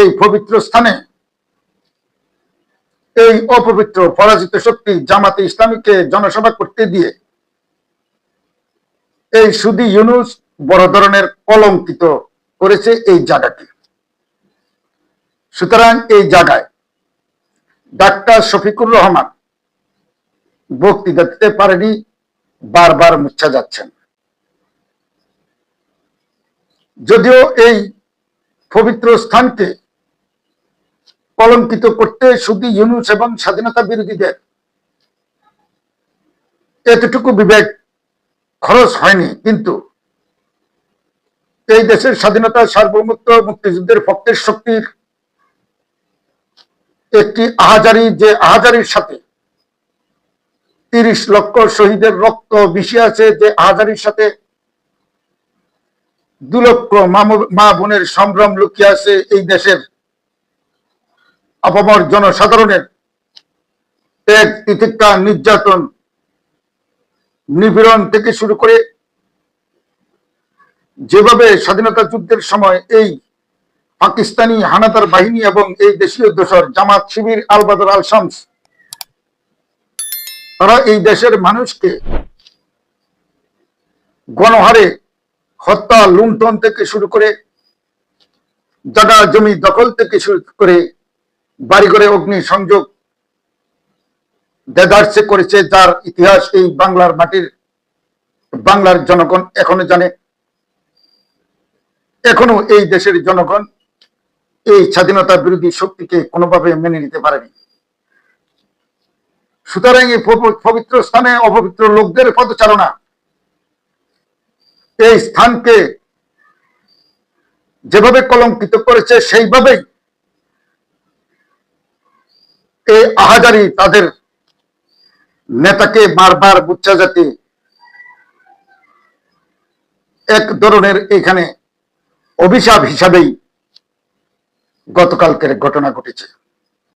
এই পবিত্র স্থানে এই অপবিত্র, পরাজিত শক্তি জামাতে ইসলামীকে জনসভা করতে দিয়ে এই সুদি ইউনুস বড় ধরনের কলঙ্কিত করেছে এই জায়গাটি সুতরাং এই জায়গায় ডাক্তার শফিকুর রহমান বক্তৃতা দিতে পারেনি, বারবার মুচ্ছা যাচ্ছেন। যদিও এই পবিত্র স্থানকে কলঙ্কিত করতে শুধু ইউনুস এবং স্বাধীনতা বিরোধীদের। এতটুকু বিবেক খরচ হয়নি, কিন্তু এই দেশের স্বাধীনতা সার্বভৌমত্ব মুক্তিযুদ্ধের পক্ষের শক্তির একটি আহাজারি, যে আহাজারির সাথে তিরিশ লক্ষ শহীদের রক্ত মিশে আছে, যে আহাজারির সাথে দু লক্ষ মা বোনের সম্ভ্রম লুকিয়ে আছে এই দেশের অপমর জনসাধারণের এক তিতিক্ষা নির্যাতন নিপীড়ন থেকে শুরু করে যেভাবে স্বাধীনতা যুদ্ধের সময় এই পাকিস্তানি হানাদার বাহিনী এবং এই দেশীয় দোসর জামাত শিবির আল বাদর আল শামস তারা এই দেশের মানুষকে গণহারে হত্যা, লুণ্ঠন থেকে শুরু করে জায়গা জমি দখল থেকে শুরু করে বাড়িঘরে অগ্নি সংযোগ দেদার্সে করেছে, যার ইতিহাস এই বাংলার মাটির, বাংলার জনগণ এখনও জানে। এখনও এই দেশের জনগণ এই স্বাধীনতা বিরোধী শক্তিকে কোনোভাবে মেনে নিতে পারেনি। সুতরাং এই পবিত্র স্থানে অপবিত্র লোকদের পদচারণা, এই স্থানকে যেভাবে কলঙ্কিত করেছে, সেইভাবেই এই আহাজারি তাদের নেতাকে বারবার বুচ্চা জাতি এক ধরনের এখানে অভিশাপ হিসাবেই গতকালকের ঘটনা ঘটেছে।